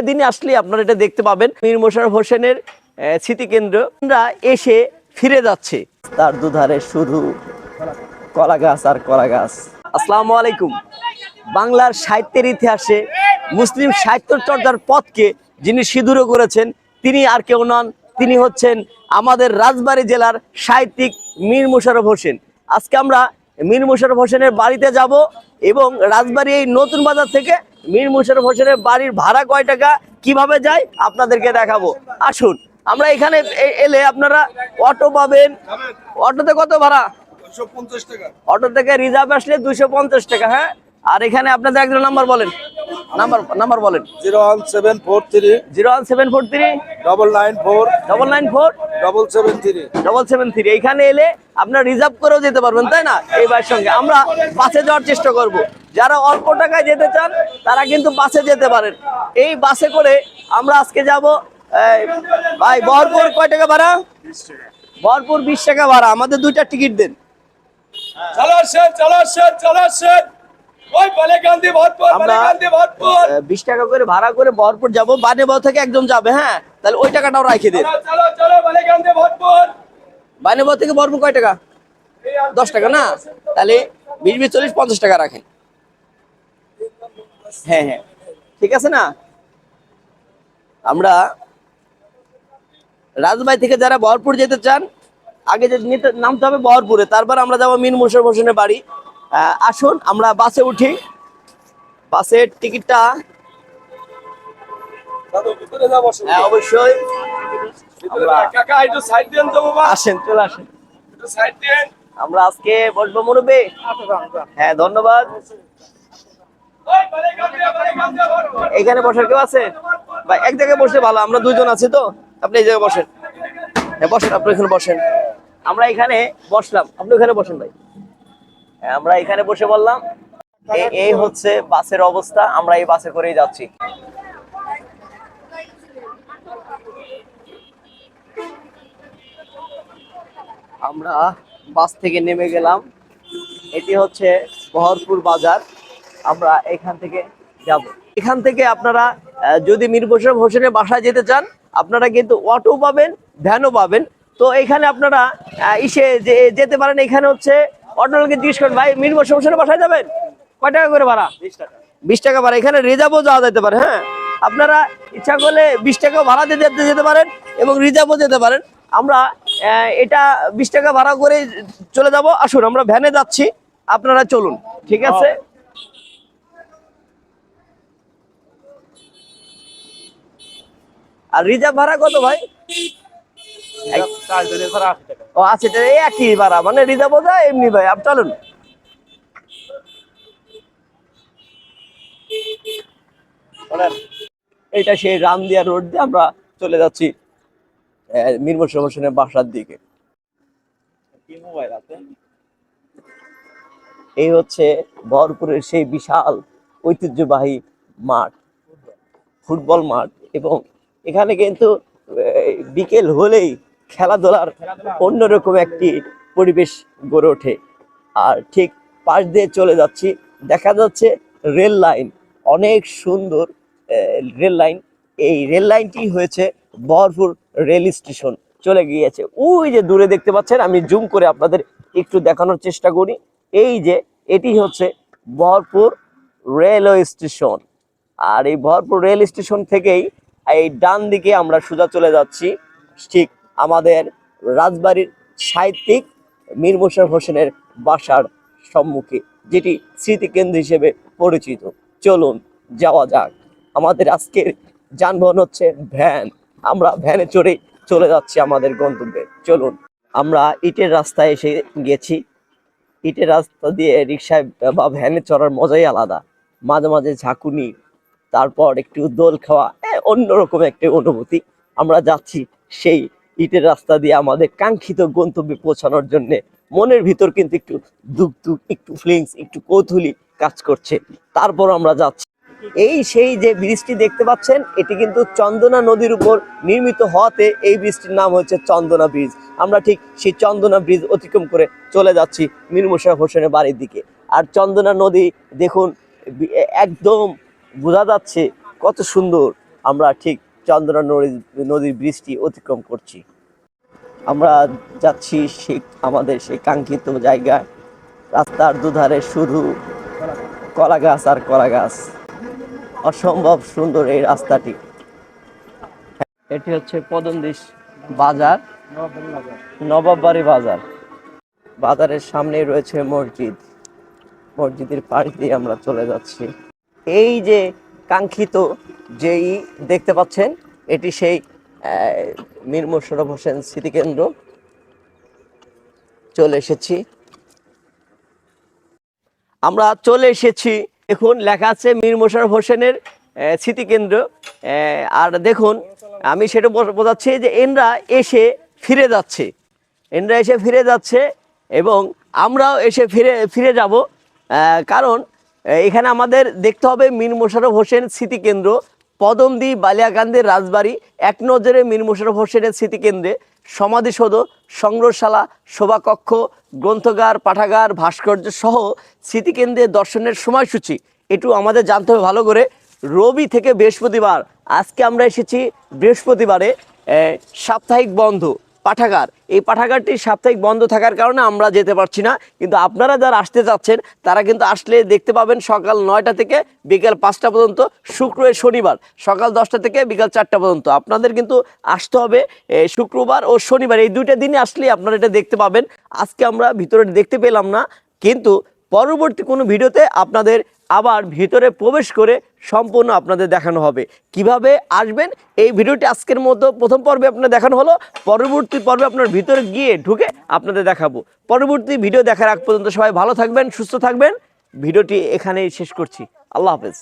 একটা দিনে আসলে আপনারা এটা দেখতে পাবেন। মীর মোশাররফ হোসেনের স্মৃতিকেন্দ্র। এসে ফিরে যাচ্ছে। তার দুধারে শুধু কলা গাছ আর কলা গাছ আসসালামু আলাইকুম। বাংলার সাহিত্যের ইতিহাসে মুসলিম সাহিত্য চর্চার পথকে যিনি সিঁদুরও করেছেন তিনি আর কেউ নন। তিনি হচ্ছেন আমাদের রাজবাড়ী জেলার সাহিত্যিক মীর মোশাররফ হোসেন। আজকে আমরা মীর মুশারফ হোসেনের বাড়িতে যাব এবং রাজবাড়ি এই নতুন বাজার থেকে মীর মুশারফ হোসেনের বাড়ির ভাড়া কয় টাকা কীভাবে যায় আপনাদেরকে দেখাবো। আসুন আমরা এখানে এলে আপনারা অটো পাবেন। অটোতে কত ভাড়া? টাকা। অটো থেকে রিজার্ভ আসলে দুইশো পঞ্চাশ টাকা হ্যাঁ? আর এখানে আপনাদের একজন নাম্বার বলেন। নাম্বার নাম্বার বলেন। Zero one seven four three. Zero one seven four three. Double nine four double nine four double seven three double seven three এইখানে এলে আপনার রিজার্ভ করেও যেতে পারবেন তাই না? এই ভাইয়ের সঙ্গে। আমরা বাসে যাওয়ার চেষ্টা করব। যারা অল্প টাকায় যেতে চান তারা কিন্তু বাসে যেতে পারেন। এই বাসে করে আমরা আজকে যাব ভাই বহরপুর কয় টাকা ভাড়া? বহরপুর বিশ টাকা ভাড়া। আমাদের দুইটা টিকিট দেন। চলো আসেন চলো আসেন চলো আসেন। বিশ টাকা করে ভাড়া করে বহরপুর যাব বানেবাও থেকে একজন যাবে হ্যাঁ? তাহলে ওই টাকাটাও রাখে দিন ভরপুর বানেবাও থেকে বহরপুর কয় টাকা? দশ টাকা না? তাহলে বিশ বিশ চল্লিশ পঞ্চাশ টাকা রাখেন হ্যাঁ হ্যাঁ। ঠিক আছে না? আমরা রাজবাড়ি থেকে যারা বহরপুর যেতে চান আগে যে নিতে নামতে হবে বহরপুরে তারপর আমরা যাব মিন মুশারফ হোসেনের বাড়ি। আসুন আমরা বাসে উঠি। বাসের টিকিটটা হ্যাঁ, অবশ্যই। আসেন চলে আসেন। আমরা আজকে বসবো মুরব্বী। হ্যাঁ ধন্যবাদ। এখানে বসার কেউ আছে? ভাই এক জায়গায় বসে ভালো আমরা দুইজন আছি তো। আপনি এই জায়গায় বসেন। হ্যাঁ বসেন আপনি এখানে বসেন। আমরা এখানে বসলাম। আপনি ওখানে বসেন ভাই। আমরা এখানে বসে বললাম এই হচ্ছে বাসের অবস্থা, আমরা এই বাসে করেই যাচ্ছি। আমরা বাস থেকে নেমে গেলাম। এটি হচ্ছে বহরপুর বাজার। আমরা এখান থেকে যাব। এখান থেকে আপনারা যদি মীর হোসেনের বাসায় যেতে চান, আপনারা কিন্তু অটো পাবেন, ভ্যানও পাবেন। তো এখানে আপনারা ইসে যেতে পারেন, এখানে হচ্ছে অটোকে জিজ্ঞেস করেন ভাই মীর মোশাররফ হোসেনের বাসায় যাবেন? কয় টাকা করে ভাড়া? বিশ টাকা। ভাড়া। এখানে রিজার্ভও যাওয়া যেতে পারে হ্যাঁ? আপনারা ইচ্ছা করলে বিশ টাকা ভাড়া দিতে যেতে পারেন এবং রিজার্ভও যেতে পারেন। আমরা এটা বিশ টাকা ভাড়া করে চলে যাব। আসুন আমরা ভ্যানে যাচ্ছি। আপনারা চলুন ঠিক আছে? আর রিজার্ভ ভাড়া কত ভাই? ও এটা এই একই ভাড়া মানে রিজার্ভও যায় এমনি ভাই আপ চলুন। এটা সেই রামদিয়া রোড দিয়ে আমরা চলে যাচ্ছি হোসেনের বাসার দিকে। এই হচ্ছে বহরপুরের সেই বিশাল ঐতিহ্যবাহী মাঠ ফুটবল মাঠ এবং এখানে কিন্তু বিকেল হলেই খেলাধুলার অন্যরকম একটি পরিবেশ গড়ে ওঠে। আর ঠিক পাশ দিয়ে চলে যাচ্ছি। দেখা যাচ্ছে রেল লাইন। অনেক সুন্দর রেল লাইন। এই রেল লাইনটি হয়েছে বহরপুর রেল স্টেশন। চলে গিয়েছে। ওই যে দূরে দেখতে পাচ্ছেন, আমি জুম করে আপনাদের একটু দেখানোর চেষ্টা করি। এই যে এটি হচ্ছে বহরপুর রেলওয়ে স্টেশন। আর এই ভরপুর রেল স্টেশন থেকেই এই ডান দিকে আমরা সোজা চলে যাচ্ছি। ঠিক আমাদের রাজবাড়ির সাহিত্যিক মীর মোশাররফ হোসেনের বাসার সম্মুখে, যেটি স্মৃতিকেন্দ্র হিসেবে পরিচিত। চলুন যাওয়া যাক। আমাদের আজকের যানবাহন হচ্ছে ভ্যান। আমরা ভ্যানে চড়ে চলে যাচ্ছি আমাদের গন্তব্যে। চলুন, আমরা ইটের রাস্তায় এসে গেছি। ইটের রাস্তা দিয়ে রিক্সায় বা ভ্যানে চড়ার মজাই আলাদা। মাঝে মাঝে ঝাঁকুনি, তারপর একটু দোল খাওয়া অন্যরকম একটা অনুভূতি। আমরা যাচ্ছি সেই ইটের রাস্তা দিয়ে আমাদের কাঙ্ক্ষিত গন্তব্যে পৌঁছানোর জন্য মনের ভিতর কিন্তু একটু দুঃখ দুঃখ একটু ফিলিংস একটু কৌতূহলী কাজ করছে। তারপর আমরা যাচ্ছি। এই সেই যে ব্রিজটি দেখতে পাচ্ছেন, এটি কিন্তু চন্দনা নদীর উপর নির্মিত হওয়াতে এই ব্রিজটির নাম হচ্ছে চন্দনা ব্রিজ। আমরা ঠিক সেই চন্দনা ব্রিজ অতিক্রম করে চলে যাচ্ছি মীর মোশাররফ হোসেনের বাড়ির দিকে। আর চন্দনা নদী দেখুন একদম বোঝা যাচ্ছে কত সুন্দর। আমরা ঠিক চন্দ্রা নদী নদীর ব্রিজটি অতিক্রম করছি। আমরা যাচ্ছি সেই আমাদের সেই কাঙ্ক্ষিত জায়গায়। রাস্তার দুধারে শুধু কলা গাছ আর কলা গাছ অসম্ভব সুন্দর এই রাস্তাটি। এটি হচ্ছে পদমদিশ বাজার, নবাববাড়ি বাজার। বাজারের সামনে রয়েছে মসজিদ। মসজিদের পাশ দিয়ে আমরা চলে যাচ্ছি। এই যে কাঙ্ক্ষিত যেই দেখতে পাচ্ছেন, এটি সেই মীর মোশাররফ হোসেন স্মৃতিকেন্দ্র। চলে এসেছি। আমরা চলে এসেছি। দেখুন, লেখা আছে মীর মোশাররফ হোসেনের স্মৃতিকেন্দ্র। আর দেখুন, আমি সেটা বোঝাচ্ছি যে এনরা এসে ফিরে যাচ্ছে। এনরা এসে ফিরে যাচ্ছে এবং আমরাও এসে ফিরে ফিরে যাব। কারণ, এখানে আমাদের দেখতে হবে মীর মোশাররফ হোসেন স্মৃতিকেন্দ্র। পদমদি বালিয়াকান্দির রাজবাড়ি, এক নজরে মীর মুশারফ হোসেনের স্মৃতিকেন্দ্রে, সমাধিসৌধ, সংগ্রহশালা শোভাকক্ষ গ্রন্থগার, পাঠাগার, ভাস্কর্য সহ স্মৃতিকেন্দ্রে দর্শনের সময়সূচি। এটু আমাদের জানতে হবে ভালো করে। রবি থেকে বৃহস্পতিবার, আজকে আমরা এসেছি বৃহস্পতিবারে সাপ্তাহিক বন্ধ। পাঠাগার। এই পাঠাগারটি সাপ্তাহিক বন্ধ থাকার কারণে আমরা যেতে পারছি না। কিন্তু আপনারা যারা আসতে চাচ্ছেন, তারা কিন্তু আসলে দেখতে পাবেন সকাল নয়টা থেকে বিকাল পাঁচটা পর্যন্ত, শুক্র শনিবার। সকাল দশটা থেকে বিকাল চারটা পর্যন্ত। আপনাদের কিন্তু আসতে হবে শুক্রবার ও শনিবার। এই দুইটা দিনে আসলে আপনারা এটা দেখতে পাবেন। আজকে আমরা ভিতরে দেখতে পেলাম না, কিন্তু পরবর্তী কোনো ভিডিওতে আপনাদের আবার ভিতরে প্রবেশ করে সম্পূর্ণ আপনাদের দেখানো হবে। কীভাবে আসবেন? এই ভিডিওটি আজকের মতো প্রথম পর্বে আপনার দেখানো হলো। পরবর্তী পর্বে আপনার ভিতরে গিয়ে ঢুকে আপনাদের দেখাবো। পরবর্তী ভিডিও দেখার আগ পর্যন্ত সবাই ভালো থাকবেন, সুস্থ থাকবেন। ভিডিওটি এখানেই শেষ করছি। আল্লাহ হাফেজ।